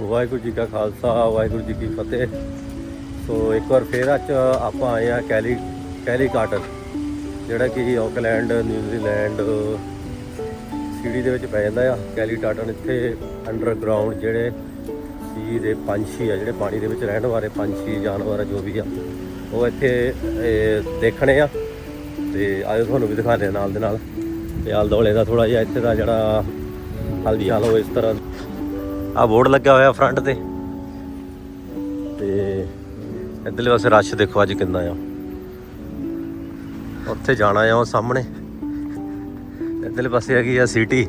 ਵਾਹਿਗੁਰੂ ਜੀ ਕਾ ਖਾਲਸਾ ਵਾਹਿਗੁਰੂ ਜੀ ਕੀ ਫਤਿਹ। ਸੋ ਇੱਕ ਵਾਰ ਫੇਰ ਅੱਜ ਆਪਾਂ ਆਏ ਆ ਕੈਲੀ ਕੈਲੀ ਕਾਟਨ ਜਿਹੜਾ ਕਿ ਆਕਲੈਂਡ ਨਿਊਜ਼ੀਲੈਂਡ ਸਿਟੀ ਦੇ ਵਿੱਚ ਪੈ ਜਾਂਦਾ ਆ। ਕੈਲੀ ਟਾਟਨ ਇੱਥੇ ਅੰਡਰਗਰਾਉਂਡ ਜਿਹੜੇ ਸੀ ਦੇ ਪੰਛੀ ਆ ਜਿਹੜੇ ਪਾਣੀ ਦੇ ਵਿੱਚ ਰਹਿਣ ਵਾਲੇ ਪੰਛੀ ਜਾਨਵਰ ਆ, ਜੋ ਵੀ ਆ ਉਹ ਇੱਥੇ ਦੇਖਣੇ ਆ। ਤੇ ਆਇਓ ਤੁਹਾਨੂੰ ਵੀ ਦਿਖਾ ਆ ਨਾਲ ਦੇ ਨਾਲ। ਤੇ ਆਲ ਦੁਆਲੇ ਦਾ ਥੋੜਾ ਜਿਹਾ ਇੱਥੇ ਦਾ ਜਿਹੜਾ ਹਲਦੀ ਹਾਲ ਹੋ ਇਸ ਤਰ੍ਹਾਂ ਆ ਬੋਰਡ ਲੱਗਾ ਹੋਇਆ ਫਰੰਟ ਤੇ। ਤੇ ਇੱਧਰਲੇ ਪਾਸੇ ਰਸ਼ ਦੇਖੋ ਅੱਜ ਕਿੰਨਾ ਆ। ਉੱਥੇ ਜਾਣਾ ਆ ਉਹ ਸਾਹਮਣੇ। ਇੱਧਰਲੇ ਪਾਸੇ ਹੈਗੀ ਆ ਸਿਟੀ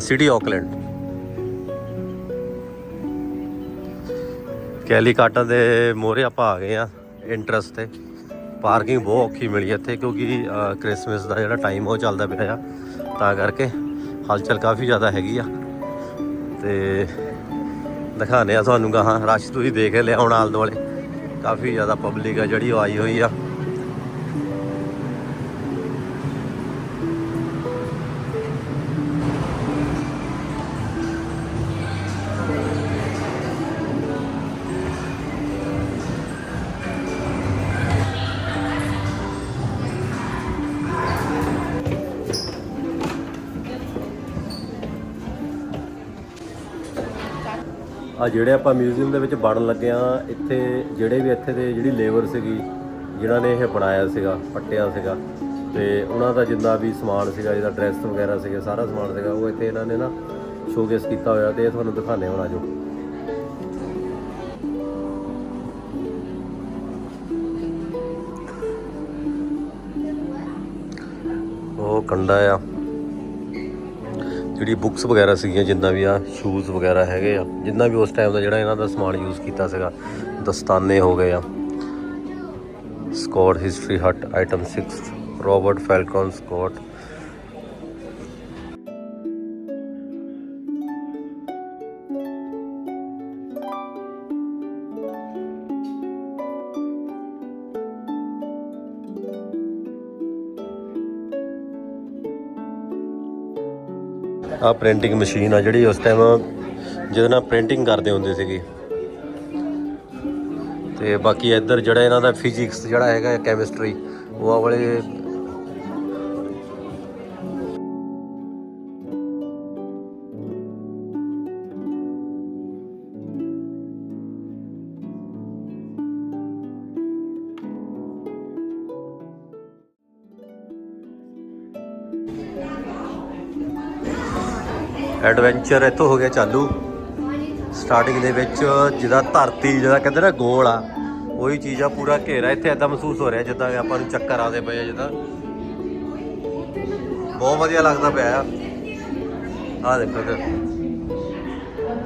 ਸਿਟੀ ਆਕਲੈਂਡ ਕੈਲੀਕਾਟਾ ਦੇ ਮੋਹਰੇ ਆਪਾਂ ਆ ਗਏ ਆ ਇੰਟਰਸ ਤੇ। ਪਾਰਕਿੰਗ ਬਹੁਤ ਔਖੀ ਮਿਲੀ ਇੱਥੇ ਕਿਉਂਕਿ ਕ੍ਰਿਸਮਸ ਦਾ ਜਿਹੜਾ ਟਾਈਮ ਉਹ ਚੱਲਦਾ ਪਿਆ ਆ। ਤਾਂ ਕਰਕੇ ਹਲਚਲ ਕਾਫੀ ਜ਼ਿਆਦਾ ਹੈਗੀ ਆ। ਤੇ ਦਿਖਾਣੇ ਆ ਤੁਹਾਨੂੰ ਗਾਹਾਂ। ਰਸ਼ ਤੁਸੀਂ ਦੇਖ ਲਿਆ ਹੁਣ ਆਲ ਦੁਆਲੇ। ਕਾਫੀ ਜ਼ਿਆਦਾ ਪਬਲਿਕ ਆ ਜਿਹੜੀ ਉਹ ਆਈ ਹੋਈ ਆ। ਆ ਜਿਹੜੇ ਆਪਾਂ ਮਿਊਜ਼ੀਅਮ ਦੇ ਵਿੱਚ ਬਣਨ ਲੱਗੇ ਆ ਇੱਥੇ ਜਿਹੜੇ ਵੀ ਇੱਥੇ ਦੇ ਜਿਹੜੀ ਲੇਬਰ ਸੀਗੀ, ਜਿਨ੍ਹਾਂ ਨੇ ਇਹ ਬਣਾਇਆ ਸੀਗਾ, ਪੱਟਿਆ ਸੀਗਾ, ਤੇ ਉਹਨਾਂ ਦਾ ਜਿੰਨਾ ਵੀ ਸਮਾਨ ਸੀਗਾ, ਜਿਹਦਾ ਡਰੈਸ ਵਗੈਰਾ ਸੀਗਾ, ਸਾਰਾ ਸਮਾਨ ਸੀਗਾ, ਉਹ ਇੱਥੇ ਇਹਨਾਂ ਨੇ ਨਾ ਸ਼ੋਕੇਸ ਕੀਤਾ ਹੋਇਆ ਤੇ ਇਹ ਤੁਹਾਨੂੰ ਦਿਖਾਣੇ ਹੁਣ ਆਜੋ ਉਹ ਕੰਡਾ ਆ। ਜਿਹੜੀ ਬੁੱਕਸ ਵਗੈਰਾ ਸੀਗੀਆਂ, ਜਿੰਨਾ ਵੀ ਆ ਸ਼ੂਜ਼ ਵਗੈਰਾ ਹੈਗੇ ਆ, ਜਿੰਨਾ ਵੀ ਉਸ ਟਾਈਮ ਦਾ ਜਿਹੜਾ ਇਹਨਾਂ ਦਾ ਸਮਾਨ ਯੂਜ਼ ਕੀਤਾ ਸੀਗਾ, ਦਸਤਾਨੇ ਹੋ ਗਏ ਆ Scott history hut item 6 Robert Falcon Scott ਆ ਪ੍ਰਿੰਟਿੰਗ ਮਸ਼ੀਨ ਆ ਜਿਹੜੀ ਉਸ ਟਾਈਮ ਜਿਹਦੇ ਨਾਲ ਪ੍ਰਿੰਟਿੰਗ ਕਰਦੇ ਹੁੰਦੇ ਸੀਗੇ। ਤੇ ਬਾਕੀ ਇੱਧਰ ਜਿਹੜਾ ਇਹਨਾਂ ਦਾ ਫਿਜ਼ਿਕਸ ਜਿਹੜਾ ਹੈਗਾ ਕੈਮਿਸਟਰੀ ਉਹ ਆ ਵਾਲੇ ਐਡਵੈਂਚਰ ਇੱਥੋਂ ਹੋ ਗਿਆ ਚਾਲੂ। ਸਟਾਰਟਿੰਗ ਦੇ ਵਿੱਚ ਜਿਹਦਾ ਧਰਤੀ, ਜਿਹਦਾ ਕਹਿੰਦੇ ਨਾ ਗੋਲ ਆ, ਉਹੀ ਚੀਜ਼ ਆ, ਪੂਰਾ ਘੇਰਾ ਇੱਥੇ ਐਦਾਂ ਮਹਿਸੂਸ ਹੋ ਰਿਹਾ, ਜਿੱਦਾਂ ਆਪਾਂ ਨੂੰ ਚੱਕਰ ਆਦੇ ਪਏ ਆ, ਜਿੱਦਾਂ। ਬਹੁਤ ਵਧੀਆ ਲੱਗਦਾ ਪਿਆ ਆ। ਆ ਦੇਖੋ ਇੱਧਰ।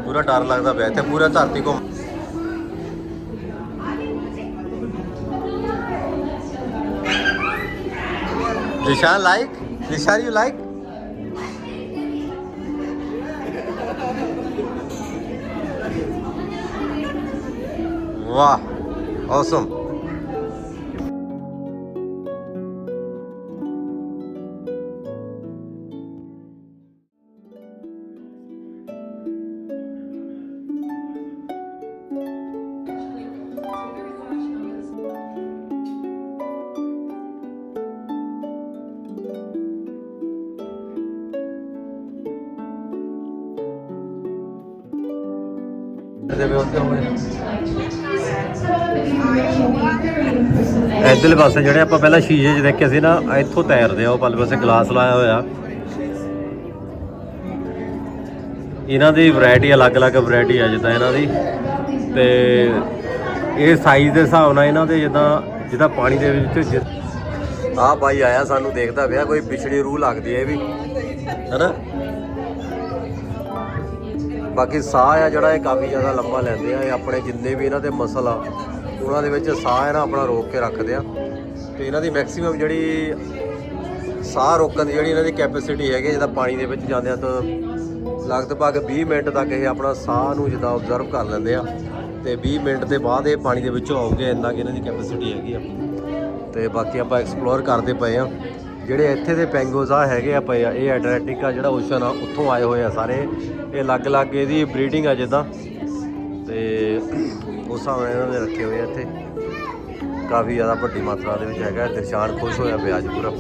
ਪੂਰਾ ਡਰ ਲੱਗਦਾ ਪਿਆ, ਇੱਥੇ ਪੂਰਾ ਧਰਤੀ ਘੁੰਮ ਨਿਸ਼ਾਨ ਲਾਈਕ ਨਿਸ਼ਾਨ ਯੂ ਲਾਈਕ Wow, awesome. ਇੱਧਰਲੇ ਪਾਸੇ ਜਿਹੜੇ ਆਪਾਂ ਪਹਿਲਾਂ ਸ਼ੀਸ਼ੇ 'ਚ ਦੇਖੇ ਸੀ ਨਾ, ਇੱਥੋਂ ਤੈਰਦੇ ਆ ਉਹ ਪੱਲ ਪਾਸੇ ਗਲਾਸ ਲਾਇਆ ਹੋਇਆ। ਇਹਨਾਂ ਦੀ ਵੈਰਾਈਟੀ ਅਲੱਗ-ਅਲੱਗ ਵੈਰਾਈਟੀ ਆ ਜਿੱਦਾਂ ਇਹਨਾਂ ਦੀ। ਤੇ ਇਹ ਸਾਈਜ਼ ਦੇ ਹਿਸਾਬ ਨਾਲ ਇਹਨਾਂ ਦੇ ਜਿੱਦਾਂ ਜਿੱਦਾਂ ਪਾਣੀ ਦੇ ਵਿੱਚ ਆ ਬਾਈ ਆਇਆ ਸਾਨੂੰ ਦੇਖਦਾ ਪਿਆ, ਕੋਈ ਪਿਛੜੀ ਰੂਹ ਲੱਗਦੀ ਹੈ ਇਹ ਵੀ। ਹੈਨਾ? ਬਾਕੀ ਸਾਹ ਆ ਜਿਹੜਾ, ਇਹ ਕਾਫੀ ਜ਼ਿਆਦਾ ਲੰਬਾ ਲੈਂਦੇ ਆ, ਇਹ ਆਪਣੇ ਜਿੰਨੇ ਵੀ ਇਹਨਾਂ ਦੇ ਮਸਲ ਆ। ਉਹਨਾਂ ਦੇ ਵਿੱਚ ਸਾਹ ਹੈ ਨਾ ਆਪਣਾ ਰੋਕ ਕੇ ਰੱਖਦੇ ਆ ਤੇ ਇਹਨਾਂ ਦੀ ਮੈਕਸਿਮਮ ਜਿਹੜੀ ਸਾਹ ਰੋਕਣ ਦੀ ਜਿਹੜੀ ਇਹਨਾਂ ਦੀ ਕੈਪੈਸਿਟੀ ਹੈਗੀ ਜਿੱਦਾਂ ਪਾਣੀ ਦੇ ਵਿੱਚ ਜਾਂਦੇ ਆ ਤਾਂ ਲਗਭਗ 20 ਮਿੰਟ ਤੱਕ ਇਹ ਆਪਣਾ ਸਾਹ ਨੂੰ ਜਿੱਦਾਂ ਆਬਜ਼ਰਵ ਕਰ ਲੈਂਦੇ ਆ ਤੇ 20 ਮਿੰਟ ਦੇ ਬਾਅਦ ਇਹ ਪਾਣੀ ਦੇ ਵਿੱਚੋਂ ਆਉਗੇ ਇੰਨਾ ਕਿ ਇਹਨਾਂ ਦੀ ਕੈਪੈਸਿਟੀ ਹੈਗੀ ਆ। ਤੇ ਬਾਕੀ ਆਪਾਂ ਐਕਸਪਲੋਰ ਕਰਦੇ ਪਏ ਆ। ਜਿਹੜੇ ਇੱਥੇ ਦੇ ਪੈਂਗੋਜ਼ ਆ, ਹੈਗੇ ਆ ਪਏ ਆ, ਇਹ ਐਟਲੈਂਟਿਕਾ ਜਿਹੜਾ ਓਸ਼ਨ ਆ, ਉੱਥੋਂ ਆਏ ਹੋਏ ਆ ਸਾਰੇ। ਇਹ ਅਲੱਗ-ਅਲੱਗ ਇਹਦੀ ਬਰੀਡਿੰਗ ਆ ਜਿੱਦਾਂ। ਤੇ ਉਸ ਹਿਸਾਬ ਨਾਲ ਇਹਨਾਂ ਨੇ ਰੱਖੇ ਹੋਏ ਆ ਇੱਥੇ। ਕਾਫੀ ਜ਼ਿਆਦਾ ਵੱਡੀ ਮਾਤਰਾ ਦੇ ਵਿੱਚ ਹੈਗਾ, ਦਿਰਸ਼ਾਨ ਖੁਸ਼ ਹੋਇਆ ਪਿਆ ਅੱਜ ਪੂਰਾ।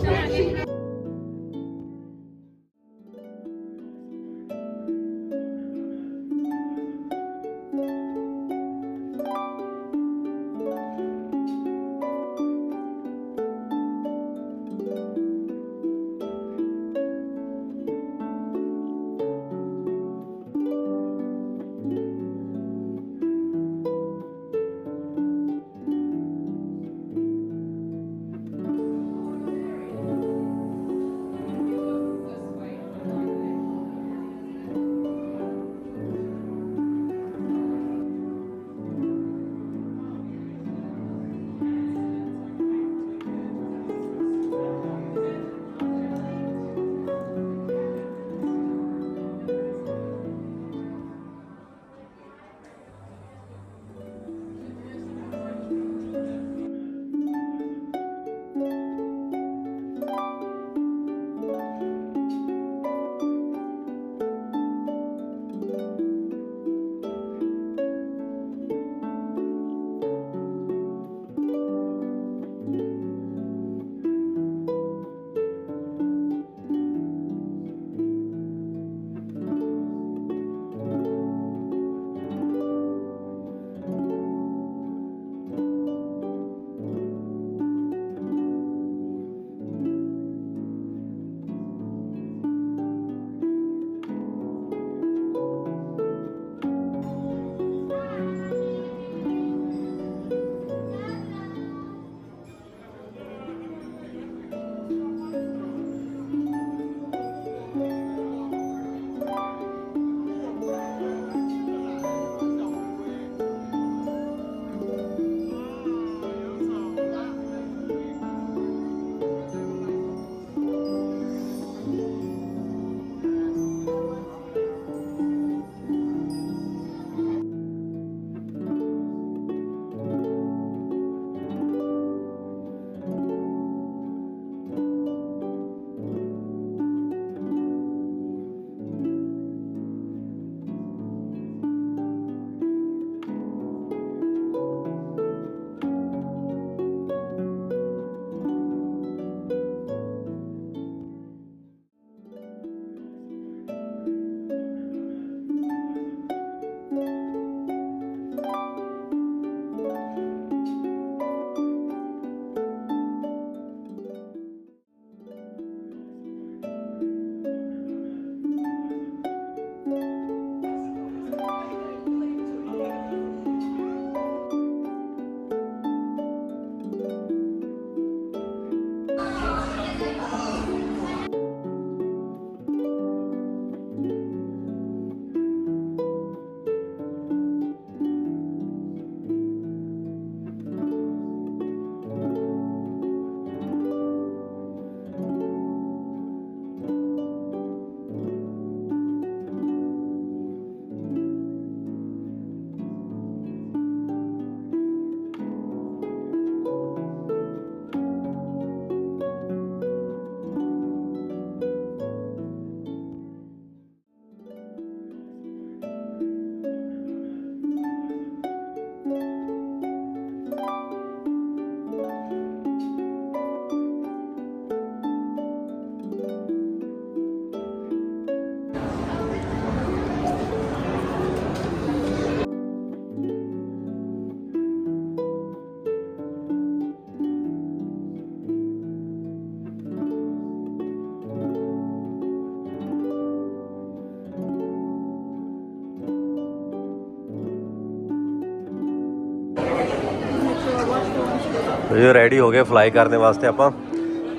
ਇਹ ਰੈਡੀ ਹੋ ਗਏ ਫਲਾਈ ਕਰਨ ਵਾਸਤੇ ਆਪਾਂ।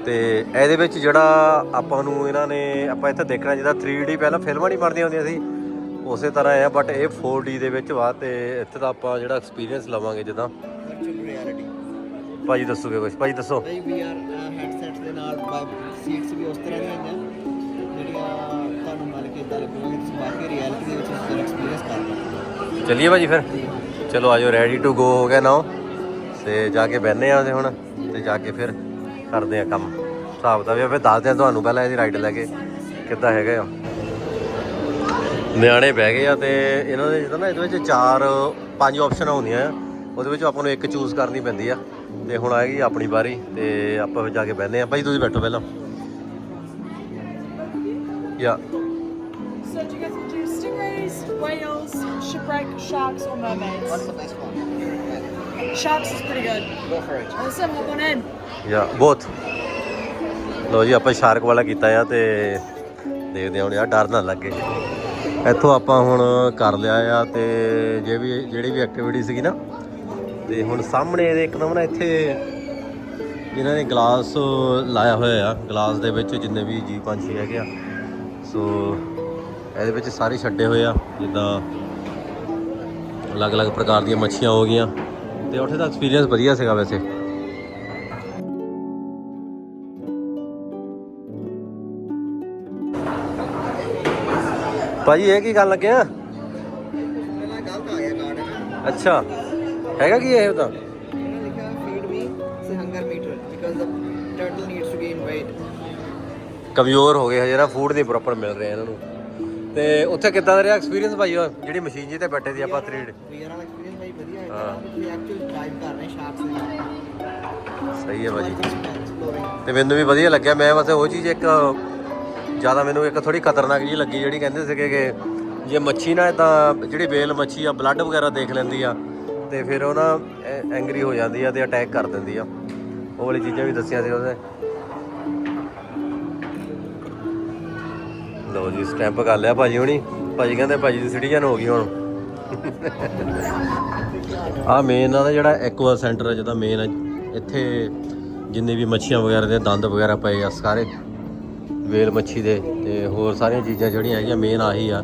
ਤੇ ਇਹਦੇ ਵਿੱਚ ਜਿਹੜਾ ਆਪਾਂ ਨੂੰ ਇਹਨਾਂ ਨੇ ਆਪਾਂ ਇੱਥੇ ਦੇਖਣਾ ਜਿਹਦਾ 3D ਪਹਿਲਾਂ ਫਿਲਮਾਂ ਨਹੀਂ ਬਣਦੀਆਂ ਹੁੰਦੀਆਂ ਸੀ। ਉਸੇ ਤਰ੍ਹਾਂ ਆ ਬਟ ਇਹ 4D ਦੇ ਵਿੱਚ ਵਾ ਤੇ ਇੱਥੇ ਦਾ ਆਪਾਂ ਜਿਹੜਾ ਐਕਸਪੀਰੀਅੰਸ ਲਵਾਂਗੇ ਜਿੱਦਾਂ। ਵਰਚੁਅਲ ਰਿਐਲਿਟੀ ਭਾਜੀ ਦੱਸੋਗੇ ਕੁਝ ਭਾਜੀ ਦੱਸੋ। ਭਾਈ ਵੀਆਰ ਹੈਡਸੈਟਸ ਦੇ ਨਾਲ ਸੀਟਸ ਵੀ ਉਸ ਤਰ੍ਹਾਂ ਦੀਆਂ ਆਈਆਂ ਜਿਹੜੀਆਂ ਤੁਹਾਨੂੰ ਮੰਨ ਕੇ ਇਦਾਂ ਲੱਗੂਗਾ ਕਿ ਤੁਸੀਂ ਬਾਕੀ ਰਿਐਲਿਟੀ ਦੇ ਵਿੱਚ ਇਸ ਤਰ੍ਹਾਂ ਐਕਸਪੀਰੀਅੰਸ ਕਰ ਲਓ ਚੱਲੀਏ ਭਾਜੀ ਫਿਰ। ਚਲੋ ਆਜੋ ਰੈਡੀ ਟੂ ਗੋ ਹੋ ਗਿਆ ਨਾ ਤੇ ਜਾ ਕੇ ਬਹਿਨੇ ਆ ਤੇ ਹੁਣ ਤੇ ਜਾ ਕੇ ਫਿਰ ਕਰਦੇ ਆ ਕੰਮ। ਹਿਸਾਬ ਦਾ ਵੀ ਆ, ਫਿਰ ਦੱਸਦੇ ਆ ਤੁਹਾਨੂੰ ਪਹਿਲਾਂ ਇਹਦੀ ਰਾਈਡ ਲੈ ਕੇ ਕਿੱਦਾਂ ਹੈਗਾ ਆ। ਨਿਆਣੇ ਬਹਿ ਗਏ ਆ ਤੇ ਇਹਨਾਂ ਦੇ ਜਿੱਦਾਂ ਨਾ ਇਹਦੇ ਵਿੱਚ ਚਾਰ ਪੰਜ ਆਪਸ਼ਨ ਹੁੰਦੀਆਂ ਆ। ਉਹਦੇ ਵਿੱਚ ਆਪਾਂ ਨੂੰ ਇੱਕ ਚੂਜ਼ ਕਰਨੀ ਪੈਂਦੀ ਆ। ਤੇ ਹੁਣ ਆਏਗੀ ਆਪਣੀ ਵਾਰੀ ਤੇ ਆਪਾਂ ਫਿਰ ਜਾ ਕੇ ਬਹਿੰਦੇ ਆ। ਭਾਈ ਤੁਸੀਂ ਬੈਠੋ ਪਹਿਲਾਂ। ਯਾ। So do you guys want to do stingrays, whales, shipwreck, sharks, or mermaids? What's the best one? Sharks is pretty good. Go for it. Awesome, hop on in. ਯਾ ਬੋਥ ਲੋ ਜੀ ਆਪਾਂ ਸ਼ਾਰਕ ਵਾਲਾ ਕੀਤਾ ਆ ਤੇ ਦੇਖਦੇ ਹਾਂ ਹੁਣ ਯਾਰ ਡਰ ਨਾ ਲੱਗੇ ਇੱਥੋਂ ਆਪਾਂ ਹੁਣ ਕਰ ਲਿਆ ਆ ਤੇ ਜੇ ਵੀ ਜਿਹੜੀ ਵੀ ਐਕਟੀਵਿਟੀ ਸੀਗੀ ਨਾ ਤੇ ਹੁਣ ਸਾਹਮਣੇ ਇਹਦੇ ਇੱਕਦਮ ਨਾ ਇੱਥੇ ਇਹਨਾਂ ਨੇ ਗਲਾਸ ਲਾਇਆ ਹੋਇਆ ਆ ਗਲਾਸ ਦੇ ਵਿੱਚ ਜਿੰਨੇ ਵੀ ਜੀ ਪੰਛੀ ਹੈਗੇ ਆ ਸੋ ਇਹਦੇ ਵਿੱਚ ਸਾਰੇ ਛੱਡੇ ਹੋਏ ਆ ਜਿੱਦਾਂ ਅਲੱਗ-ਅਲੱਗ ਪ੍ਰਕਾਰ ਦੀਆਂ ਮੱਛੀਆਂ ਹੋ ਗਈਆਂ ਤੇ ਉੱਥੇ ਦਾ ਐਕਸਪੀਰੀਅੰਸ ਵਧੀਆ ਸੀਗਾ ਵੈਸੇ। ਭਾਜੀ, ਇਹ ਕੀ ਗੱਲ ਲੱਗਿਆ ਅੱਛਾ, ਹੈਗਾ ਕੀ ਇਹ ਉਹਦਾ ਕਮਜ਼ੋਰ ਹੋ ਗਏ ਹਜੇ ਨਾ ਫੂਡ ਨਹੀਂ ਪ੍ਰੋਪਰ ਮਿਲ ਰਿਹਾ ਇਹਨਾਂ ਨੂੰ। ਤੇ ਉੱਥੇ ਕਿੱਦਾਂ ਦਾ ਰਿਹਾ ਐਕਸਪੀਰੀਅੰਸ ਭਾਈ ਜਿਹੜੀ ਮਸ਼ੀਨ ਜੀ ਤੇ ਬੈਠੇ ਸੀ ਆਪਾਂ 3D ਹੈ। ਐਕਚੁਅਲ ਡਰਾਈਵ ਕਰ ਰਹੇ ਸਹੀ ਹੈ ਭਾਜੀ। ਤੇ ਮੈਨੂੰ ਵੀ ਵਧੀਆ ਲੱਗਿਆ। ਮੈਂ ਬਸ ਉਹ ਚੀਜ਼ ਇੱਕ ਜ਼ਿਆਦਾ ਮੈਨੂੰ ਇੱਕ ਥੋੜੀ ਖਤਰਨਾਕ ਜੀ ਲੱਗੀ ਜਿਹੜੀ ਕਹਿੰਦੇ ਸੀਗੇ ਕਿ ਜੇ ਮੱਛੀ ਨਾ ਇਦਾਂ ਜਿਹੜੀ ਵੇਲ ਮੱਛੀ ਆ ਬਲੱਡ ਵਗੈਰਾ ਦੇਖ ਲੈਂਦੀ ਆ ਤੇ ਫਿਰ ਉਹ ਨਾ ਐਂਗਰੀ ਹੋ ਜਾਂਦੀ ਆ ਤੇ ਅਟੈਕ ਕਰ ਦਿੰਦੀ ਆ। ਉਹ ਵਾਲੀ ਚੀਜ਼ਾਂ ਵੀ ਦੱਸੀਆਂ ਸੀ ਉਹਦੇ ਲਓ ਜੀ ਸਟੈਂਪ ਕਰ ਲਿਆ ਭਾਜੀ ਹੁਣੀ। ਭਾਜੀ ਕਹਿੰਦੇ ਭਾਜੀ ਦੀ ਸਿਟੀਜ਼ਨ ਹੋ ਗਈ ਹੁਣ। ਆ ਮੇਨ ਆ ਨਾ ਜਿਹੜਾ ਐਕਵਾ ਸੈਂਟਰ ਹੈ ਜਿਹਦਾ ਮੇਨ ਹੈ ਇੱਥੇ ਜਿੰਨੇ ਵੀ ਮੱਛੀਆਂ ਵਗੈਰਾ ਦੇ ਦੰਦ ਵਗੈਰਾ ਪਏ ਆ ਸਾਰੇ, ਵੇਲ ਮੱਛੀ ਦੇ ਤੇ ਹੋਰ ਸਾਰੀਆਂ ਚੀਜ਼ਾਂ ਜਿਹੜੀਆਂ ਹੈਗੀਆਂ ਮੇਨ ਆਹੀ ਆ।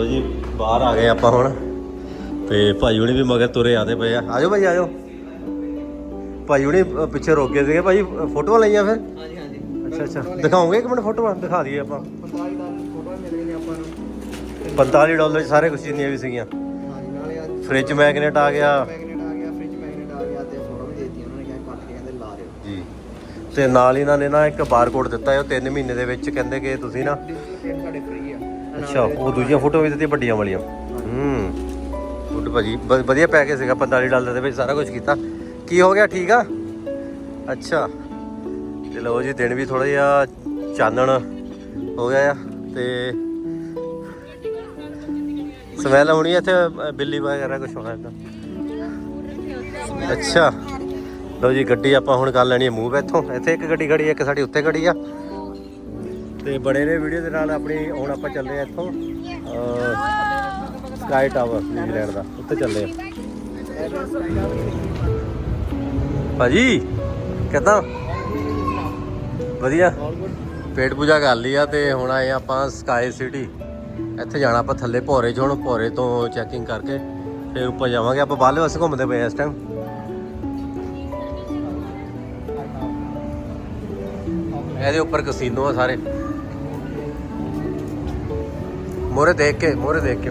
ਲੋ ਜੀ ਬਾਹਰ ਆ ਗਏ ਆਪਾਂ ਹੁਣ। ਤੇ ਭਾਈ ਹੁਣੀ ਵੀ ਮਗਰ ਤੁਰੇ ਆਦੇ ਪਏ ਆ। ਆਜੋ ਭਾਈ ਆਜੋ। ਭਾਈ ਹੁਣੀ ਪਿੱਛੇ ਰੋਕ ਗਏ ਸੀਗੇ। ਭਾਈ ਫੋਟੋਆਂ ਲਈਆਂ ਫਿਰ? ਹਾਂਜੀ ਹਾਂਜੀ। ਅੱਛਾ ਅੱਛਾ। ਦਿਖਾਓਗੇ ਇੱਕ ਮਿੰਟ ਫੋਟੋਆਂ? ਦਿਖਾ ਦਈਏ ਆਪਾਂ। 45 ਦਾ ਫੋਟੋ ਮਿਲ ਗਈ ਨੇ ਆਪਾਂ ਨੂੰ 45 ਡਾਲਰ ਸਾਰੇ ਕੁਝ ਜਿੰਨੀਆਂ ਵੀ ਸੀਗੀਆਂ। ਹਾਂਜੀ ਨਾਲੇ ਅੱਜ ਫ੍ਰਿਜ ਮੈਗਨੇਟ ਆ ਗਿਆ। ਮੈਗਨੇਟ ਆ ਗਿਆ ਫ੍ਰਿਜ ਮੈਗਨੇਟ ਆ ਗਿਆ ਤੇ ਫੋਟੋ ਵੀ ਦੇਤੀ ਉਹਨਾਂ ਨੇ ਕਿਹਾ ਕੱਟ ਕੇ ਕਹਿੰਦੇ ਲਾ ਦਿਓ ਜੀ। ਤੇ ਨਾਲ ਇਹਨਾਂ ਨੇ ਨਾ ਇੱਕ ਬਾਰਕੋਡ ਦਿੱਤਾ ਹੈ। ਉਹ 3 ਮਹੀਨੇ ਦੇ ਵਿੱਚ ਕਹਿੰਦੇ ਕਿ ਤੁਸੀਂ ਨਾ ਸਾਡੇ ਫ੍ਰੀ ਅੱਛਾ ਉਹ ਦੂਜੀਆਂ ਫੋਟੋ ਵੀ ਦਿੱਤੀਆਂ ਵੱਡੀਆਂ ਵਾਲੀਆਂ। ਹੂੰ। ਗੁੱਡ ਭਾਜੀ ਵ- ਵਧੀਆ ਪੈਕੇਜ ਸੀਗਾ 45 ਡਾਲਰ ਦੇ ਵਿੱਚ ਸਾਰਾ ਕੁਝ ਕੀਤਾ। ਕੀ ਹੋ ਗਿਆ ਠੀਕ ਆ? ਅੱਛਾ। ਤੇ ਲਓ ਜੀ ਦਿਨ ਵੀ ਥੋੜਾ ਜਿਹਾ ਚਾਨਣ ਹੋ ਗਿਆ ਆ ਤੇ ਸਮੈਲ ਹੋਣੀ ਆ ਇੱਥੇ ਅ, ਬਿੱਲੀ ਵਗੈਰਾ ਕੁਝ ਹੋਣਾ ਇਦਾਂ। ਅੱਛਾ। ਲਓ ਜੀ ਗੱਡੀ ਆਪਾਂ ਹੁਣ ਕਰ ਲੈਣੀ ਹੈ ਮੂਵ ਇੱਥੋਂ। ਇੱਥੇ ਇੱਕ ਗੱਡੀ ਖੜੀ ਹੈ ਇੱਕ ਸਾਡੀ ਉੱਥੇ ਖੜੀ ਆ। ਤੇ ਬੜੇ ਨੇ ਵੀਡੀਓ ਦੇ ਨਾਲ ਆਪਣੀ, ਹੁਣ ਆਪਾਂ ਚੱਲੇ ਆ ਇੱਥੋਂ ਸਕਾਈ ਟਾਵਰ ਨਿਊਜ਼ੀਲੈਂਡ ਦਾ ਉੱਤੇ ਚੱਲੇ ਆ ਭਾਜੀ, ਕਿੱਦਾਂ? ਵਧੀਆ। ਪੇਟ ਪੂਜਾ ਕਰ ਲਈ ਆ ਤੇ ਹੁਣ ਆਏ ਆਪਾਂ ਸਕਾਈ ਸਿਟੀ ਇੱਥੇ ਜਾਣਾ ਆਪਾਂ ਥੱਲੇ ਭੋਰੇ 'ਚ ਹੁਣ, ਭੋਰੇ ਤੋਂ ਚੈਕਿੰਗ ਕਰਕੇ, ਫਿਰ ਉੱਪਰ ਜਾਵਾਂਗੇ ਆਪਾਂ, ਬਾਹਰਲੇ ਵਾਸਤੇ ਘੁੰਮਦੇ ਪਏ ਇਸ ਟਾਈਮ ਇਹਦੇ ਉੱਪਰ ਕਸੀਨੋ ਆ ਸਾਰੇ। ਮੋਰੇ ਦੇਖ ਕੇ ਮੋਰੇ ਦੇਖ ਕੇ